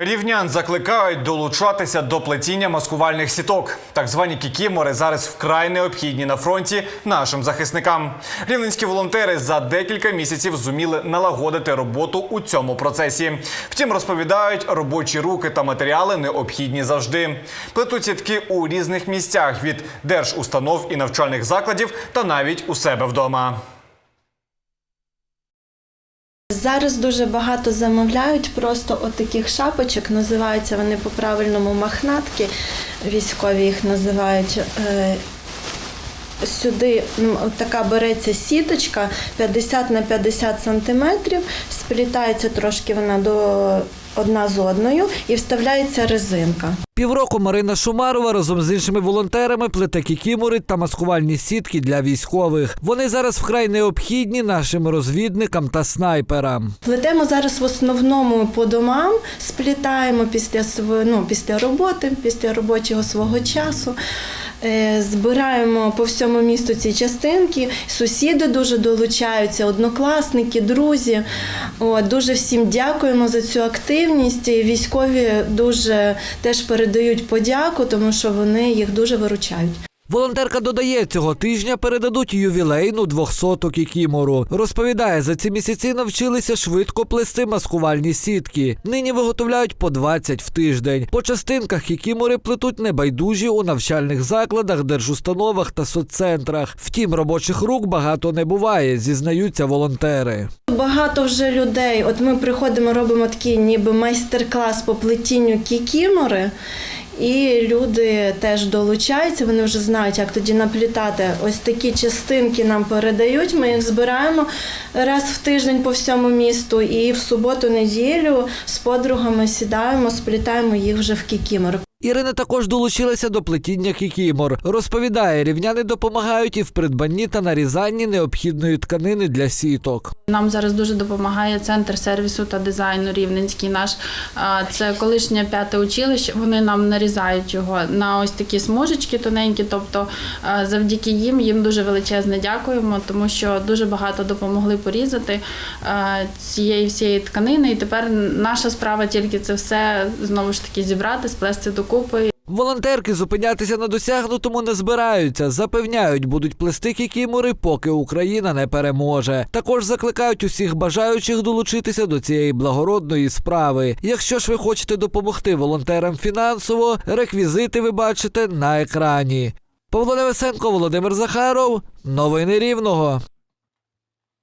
Рівнян закликають долучатися до плетіння маскувальних сіток. Так звані кікімори зараз вкрай необхідні на фронті нашим захисникам. Рівненські волонтери за декілька місяців зуміли налагодити роботу у цьому процесі. Втім, розповідають, робочі руки та матеріали необхідні завжди. Плетуть сітки у різних місцях від держустанов і навчальних закладів та навіть у себе вдома. Зараз дуже багато замовляють просто от таких шапочок, називаються вони по-правильному махнатки, військові їх називають. Сюди ну, така береться сіточка 50 на 50 сантиметрів, сплітається трошки вона до одна з одною і вставляється резинка. Півроку Марина Шумарова разом з іншими волонтерами плете кікімори та маскувальні сітки для військових. Вони зараз вкрай необхідні нашим розвідникам та снайперам. Плетемо зараз в основному по домам, сплітаємо після ну, після роботи, після робочого свого часу. Е, Збираємо по всьому місту ці частинки. Сусіди дуже долучаються, однокласники, друзі. От, дуже всім дякуємо за цю активність. Військові дуже теж передають подяку, тому що вони їх дуже виручають. Волонтерка додає, цього тижня передадуть ювілейну 200-ту кікімору. Розповідає, за ці місяці навчилися швидко плести маскувальні сітки. Нині виготовляють по 20 в тиждень. По частинках кікімори плетуть небайдужі у навчальних закладах, держустановах та соццентрах. Втім, робочих рук багато не буває, зізнаються волонтери. Багато вже людей. От ми приходимо, робимо такий ніби майстер-клас по плетінню кікімори. І люди теж долучаються, вони вже знають, як тоді наплітати. Ось такі частинки нам передають. Ми їх збираємо раз в тиждень по всьому місту, і в суботу-неділю з подругами сідаємо, сплітаємо їх вже в кікімор. Ірина також долучилася до плетіння кікімор. Розповідає, рівняни допомагають і в придбанні та нарізанні необхідної тканини для сіток. Нам зараз дуже допомагає центр сервісу та дизайну Рівненський наш. Це колишнє п'яте училище. Вони нам нарізають його на ось такі смужечки тоненькі. Тобто, завдяки їм їм дуже величезне дякуємо, тому що дуже багато допомогли порізати цієї всієї тканини. І тепер наша справа тільки це все знову ж таки зібрати, сплести докупи. Волонтерки зупинятися на досягнутому не збираються. Запевняють, будуть плести кікімори, поки Україна не переможе. Також закликають усіх бажаючих долучитися до цієї благородної справи. Якщо ж ви хочете допомогти волонтерам фінансово, реквізити ви бачите на екрані. Павло Невесенко, Володимир Захаров. Новини Рівного.